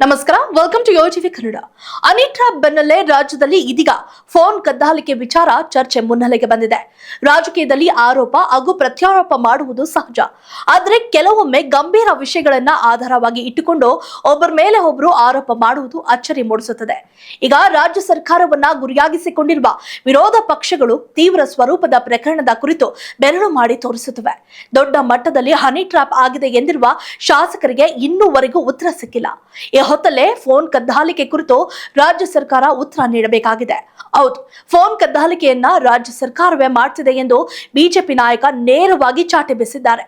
ನಮಸ್ಕಾರ welcome to Yo TV Kannada ಅನಿಟ್ರಾ ಬೆನ್ನಲ್ಲೇ ರಾಜ್ಯದಲ್ಲಿ ಇದೀಗ ಫೋನ್ ಕದ್ದಾಲಿಕೆ ವಿಚಾರ ಚರ್ಚೆ ಮುನ್ನೆಲೆಗೆ ಬಂದಿದೆ. ರಾಜಕೀಯದಲ್ಲಿ ಆರೋಪ ಹಾಗೂ ಪ್ರತ್ಯಾರೋಪ ಮಾಡುವುದು ಸಹಜ. ಆದರೆ ಕೆಲವೊಮ್ಮೆ ಗಂಭೀರ ವಿಷಯಗಳನ್ನ ಆಧಾರವಾಗಿ ಇಟ್ಟುಕೊಂಡು ಒಬ್ಬರ ಮೇಲೆ ಒಬ್ಬರು ಆರೋಪ ಮಾಡುವುದು ಅಚ್ಚರಿ ಮೂಡಿಸುತ್ತದೆ. ಈಗ ರಾಜ್ಯ ಸರ್ಕಾರವನ್ನ ಗುರಿಯಾಗಿಸಿಕೊಂಡಿರುವ ವಿರೋಧ ಪಕ್ಷಗಳು ತೀವ್ರ ಸ್ವರೂಪದ ಪ್ರಕರಣದ ಕುರಿತು ಬೆರಳು ಮಾಡಿ ತೋರಿಸುತ್ತವೆ. ದೊಡ್ಡ ಮಟ್ಟದಲ್ಲಿ ಹನಿ ಟ್ರಾಪ್ ಆಗಿದೆ ಎಂದಿರುವ ಶಾಸಕರಿಗೆ ಇನ್ನೂವರೆಗೂ ಉತ್ತರ ಸಿಕ್ಕಿಲ್ಲ. ಹೊತ್ತಲ್ಲೇ ಫೋನ್ ಕದ್ದಾಲಿಕೆ ಕುರಿತು ರಾಜ್ಯ ಸರ್ಕಾರ ಉತ್ತರ ನೀಡಬೇಕಾಗಿದೆ. ಹೌದು, ಫೋನ್ ಕದ್ದಾಲಿಕೆಯನ್ನ ರಾಜ್ಯ ಸರ್ಕಾರವೇ ಮಾಡ್ತಿದೆ ಎಂದು ಬಿಜೆಪಿ ನಾಯಕ ನೇರವಾಗಿ ಚಾಟಿ ಬೀಸಿದ್ದಾರೆ.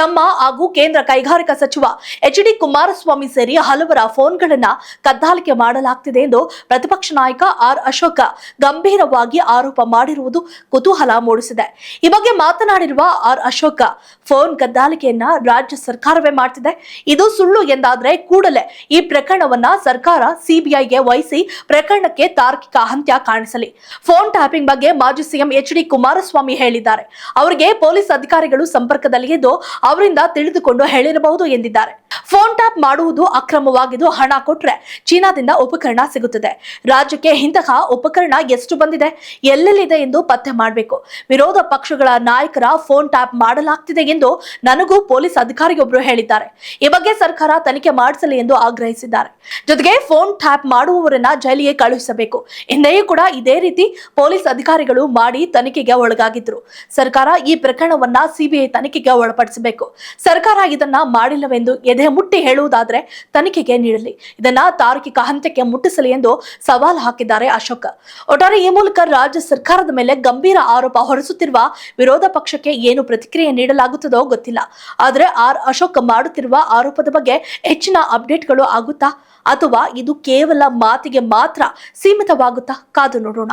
ತಮ್ಮ ಹಾಗೂ ಕೇಂದ್ರ ಕೈಗಾರಿಕಾ ಸಚಿವ ಎಚ್ ಡಿ ಕುಮಾರಸ್ವಾಮಿ ಸೇರಿ ಹಲವರ ಫೋನ್ಗಳನ್ನ ಕದ್ದಾಲಿಕೆ ಮಾಡಲಾಗ್ತಿದೆ ಎಂದು ಪ್ರತಿಪಕ್ಷ ನಾಯಕ ಆರ್ ಅಶೋಕ ಗಂಭೀರವಾಗಿ ಆರೋಪ ಮಾಡಿರುವುದು ಕುತೂಹಲ ಮೂಡಿಸಿದೆ. ಈ ಬಗ್ಗೆ ಮಾತನಾಡಿರುವ ಆರ್ ಅಶೋಕ ಫೋನ್ ಕದ್ದಾಲಿಕೆಯನ್ನ ರಾಜ್ಯ ಸರ್ಕಾರವೇ ಮಾಡ್ತಿದೆ. ಇದು ಸುಳ್ಳು ಎಂದಾದ್ರೆ ಕೂಡಲೇ ಈ ಪ್ರಕರಣವನ್ನ ಸರ್ಕಾರ ಸಿಬಿಐಗೆ ವಹಿಸಿ ಪ್ರಕರಣಕ್ಕೆ ತಾರ್ಕಿಕ ಅಂತ್ಯ ಕಾಣಿಸಲಿ. ಫೋನ್ ಟ್ಯಾಪಿಂಗ್ ಬಗ್ಗೆ ಮಾಜಿ ಸಿಎಂ ಎಚ್ ಡಿ ಕುಮಾರಸ್ವಾಮಿ ಹೇಳಿದ್ದಾರೆ. ಅವರಿಗೆ ಪೊಲೀಸ್ ಅಧಿಕಾರಿಗಳು ಸಂಪರ್ಕದಲ್ಲಿ ಇದ್ದು ಅವರಿಂದ ತಿಳಿದುಕೊಂಡು ಹೇಳಿರಬಹುದು ಎಂದಿದ್ದಾರೆ. ಫೋನ್ ಟ್ಯಾಪ್ ಮಾಡುವುದು ಅಕ್ರಮವಾಗಿದ್ದು ಹಣ ಕೊಟ್ರೆ ಚೀನಾದಿಂದ ಉಪಕರಣ ಸಿಗುತ್ತದೆ. ರಾಜ್ಯಕ್ಕೆ ಇಂತಹ ಉಪಕರಣ ಎಷ್ಟು ಬಂದಿದೆ? ಎಲ್ಲೆಲ್ಲಿದೆ ಎಂದು ಪತ್ತೆ ಮಾಡಬೇಕು. ವಿರೋಧ ಪಕ್ಷಗಳ ನಾಯಕರ ಫೋನ್ ಟ್ಯಾಪ್ ಮಾಡಲಾಗ್ತಿದೆ ಎಂದು ನನಗೂ ಪೊಲೀಸ್ ಅಧಿಕಾರಿಯೊಬ್ಬರು ಹೇಳಿದ್ದಾರೆ. ಈ ಬಗ್ಗೆ ಸರ್ಕಾರ ತನಿಖೆ ಮಾಡಿಸಲಿ ಎಂದು ಆಗ್ರಹಿಸಿದ್ದಾರೆ. ಜೊತೆಗೆ ಫೋನ್ ಟ್ಯಾಪ್ ಮಾಡುವವರನ್ನ ಜೈಲಿಗೆ ಕಳುಹಿಸಬೇಕು. ಹಿಂದೆಯೂ ಕೂಡ ಇದೇ ರೀತಿ ಪೊಲೀಸ್ ಅಧಿಕಾರಿಗಳು ಮಾಡಿ ತನಿಖೆಗೆ ಒಳಗಾಗಿದ್ರು ಸರ್ಕಾರ ಈ ಪ್ರಕರಣವನ್ನ ಸಿಬಿಐ ತನಿಖೆಗೆ ಒಳಪಡಿಸಬೇಕು ಸರ್ಕಾರ ಇದನ್ನ ಮಾಡಿಲ್ಲವೆಂದು ಎದೆ ಮುಟ್ಟಿ ಹೇಳುವುದಾದ್ರೆ ತನಿಖೆಗೆ ನೀಡಲಿ. ಇದನ್ನ ತಾರ್ಕಿಕ ಹಂತಕ್ಕೆ ಮುಟ್ಟಿಸಲಿ ಎಂದು ಸವಾಲು ಹಾಕಿದ್ದಾರೆ ಅಶೋಕ್. ಒಟ್ಟಾರೆ ಈ ಮೂಲಕ ರಾಜ್ಯ ಸರ್ಕಾರದ ಮೇಲೆ ಗಂಭೀರ ಆರೋಪ ಹೊರಿಸುತ್ತಿರುವ ವಿರೋಧ ಪಕ್ಷಕ್ಕೆ ಏನು ಪ್ರತಿಕ್ರಿಯೆ ನೀಡಲಾಗುತ್ತದೋ ಗೊತ್ತಿಲ್ಲ. ಆದರೆ ಆರ್ ಅಶೋಕ್ ಮಾಡುತ್ತಿರುವ ಆರೋಪದ ಬಗ್ಗೆ ಹೆಚ್ಚಿನ ಅಪ್ಡೇಟ್ಗಳು ಆಗುತ್ತಾ ಅಥವಾ ಇದು ಕೇವಲ ಮಾತಿಗೆ ಮಾತ್ರ ಸೀಮಿತವಾಗುತ್ತಾ ಕಾದು ನೋಡೋಣ.